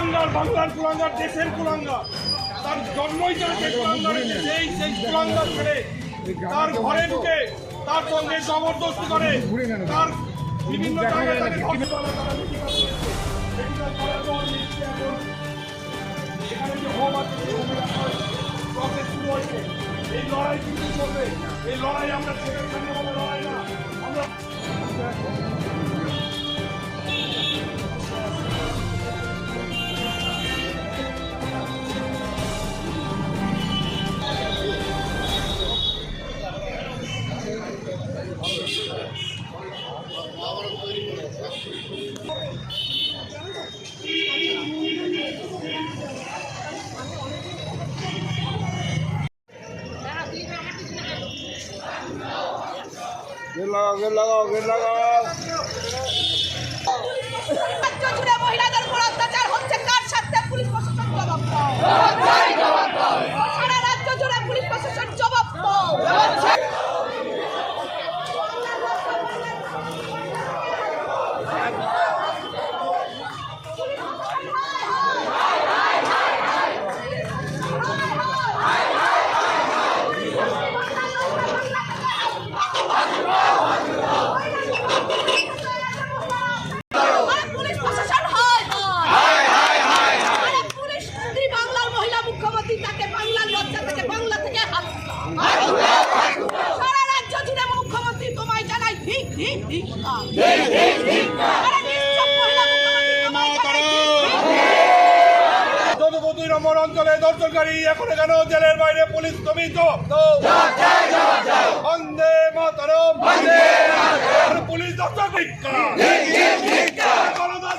কুলাঙ্গার, বাংলার কুলাঙ্গার, দেশের কুলাঙ্গার। তার জন্মই যাচ্ছে সেই সেই কুলাঙ্গার ছেড়ে তার ঘরে ঢুকে তার সঙ্গে জবরদস্তি করে তার বিভিন্ন জায়গায় তাকে 给姥给姥姥给姥姥 নম্বর অঞ্চলে দর্শনকারী এখন কেন জেলের বাইরে পুলিশ দাও বন্দে মাতরম। পুলিশ দর্শক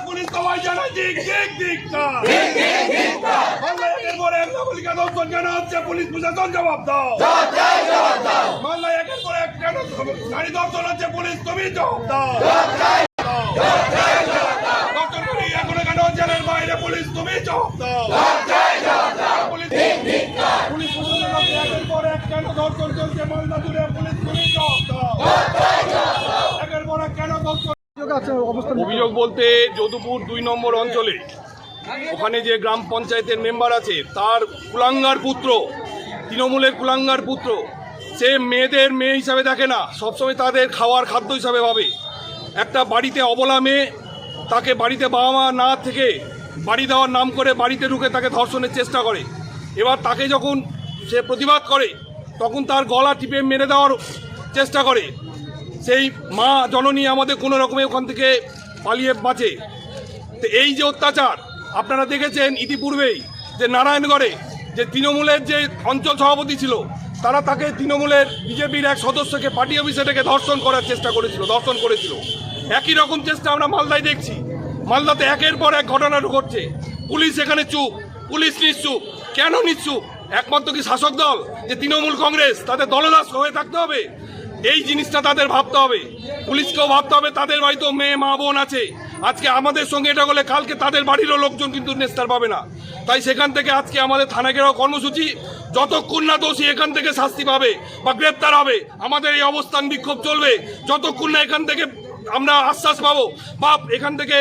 পুলিশ সবাই জানাই দিক দিক দিক একের পর এক নাগরিকা দর্শন কেন হচ্ছে? পুলিশ প্রশাসন জবাব দাও। মাল্লা একের পর এক কেন নারী দর্শন হচ্ছে? পুলিশ তুমি জবাব দাও। এখন কেন জেলের বাইরে পুলিশ তুমি জবাব দাও। পুলিশ একের পর এক কেন ধর্ষণ চলছে? মালদা জুড়ে পুলিশ তুমি জবাব দাও। একের পর এক কেন ধর্ষণ অভিযোগ বলতে যদুপুর দুই নম্বর অঞ্চলে ওখানে যে গ্রাম পঞ্চায়েতের মেম্বার আছে, তার কুলাঙ্গার পুত্র, তৃণমূলের কুলাঙ্গার পুত্র, সে মেয়েদের মেয়ে হিসাবে দেখে না, সবসময় তাদের খাওয়ার খাদ্য হিসাবে ভাবে। একটা বাড়িতে অবলা মেয়ে, তাকে বাড়িতে বাবা মা না থেকে বাড়ি দেওয়ার নাম করে বাড়িতে ঢুকে তাকে ধর্ষণের চেষ্টা করে। এবার তাকে যখন সে প্রতিবাদ করে, তখন তার গলা টিপে মেরে দেওয়ার চেষ্টা করে। সেই মা জননী আমাদের কোনো রকমে ওখান থেকে পালিয়ে বাঁচে। তো এই যে অত্যাচার আপনারা দেখেছেন ইতিপূর্বেই যে নারায়ণগড়ে যে তৃণমূলের যে অঞ্চল সভাপতি ছিল, তারা তাকে তৃণমূলের বিজেপির এক সদস্যকে পার্টি অফিসে থেকে ধর্ষণ করার চেষ্টা করেছিল, ধর্ষণ করেছিল। একই রকম চেষ্টা আমরা মালদায় দেখছি। মালদাতে একের পর এক ঘটনা ঘটছে। পুলিশ এখানে চুপ, পুলিশ নিশ্চুপ, কেন নিশ্চুপ? একমাত্র কি শাসক দল? যে তৃণমূল কংগ্রেস, তাদের দলদাস হয়ে থাকতে হবে? এই জিনিসটা তাদের ভাবতে হবে। পুলিশকেও ভাবতে হবে, তাদের বাড়িতেও মেয়ে, মা, বোন আছে। আজকে আমাদের সঙ্গে এটা হলে কালকে তাদের বাড়িরও লোকজন কিন্তু নেস্তার পাবে না। তাই সেখান থেকে আজকে আমাদের থানা ঘেরাও কর্মসূচি যতক্ষণ না দোষী এখান থেকে শাস্তি পাবে বা গ্রেপ্তার হবে, আমাদের এই অবস্থান বিক্ষোভ চলবে। যতক্ষণ না এখান থেকে আমরা আশ্বাস পাবো, বা এখান থেকে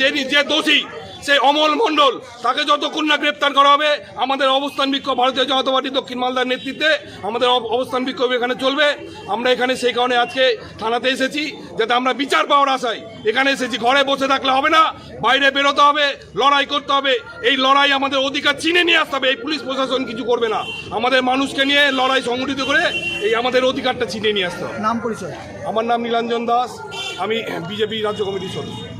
যে যে দোষী সেই অমল মণ্ডল তাকে যতক্ষণ না গ্রেপ্তার করা হবে আমাদের অবস্থান বিক্ষোভ ভারতীয় জনতা পার্টি দক্ষিণ মালদার নেতৃত্বে আমাদের অব- অবস্থান বিক্ষোভ এখানে চলবে। আমরা এখানে সেই কারণে আজকে থানাতে এসেছি যাতে আমরা বিচার পাওয়ার আশায় এখানে এসেছি। ঘরে বসে থাকলে হবে না বাইরে বেরোতে হবে লড়াই করতে হবে। এই লড়াই আমাদের অধিকার চিনে নিয়ে আসতে হবে এই পুলিশ প্রশাসন কিছু করবে না। আমাদের মানুষকে নিয়ে লড়াই সংগঠিত করে এই আমাদের অধিকারটা চিনে নিয়ে আসতে হবে। নাম পরিচয়? আমার নাম নীলাঞ্জন দাস আমি বিজেপি রাজ্য কমিটির সদস্য।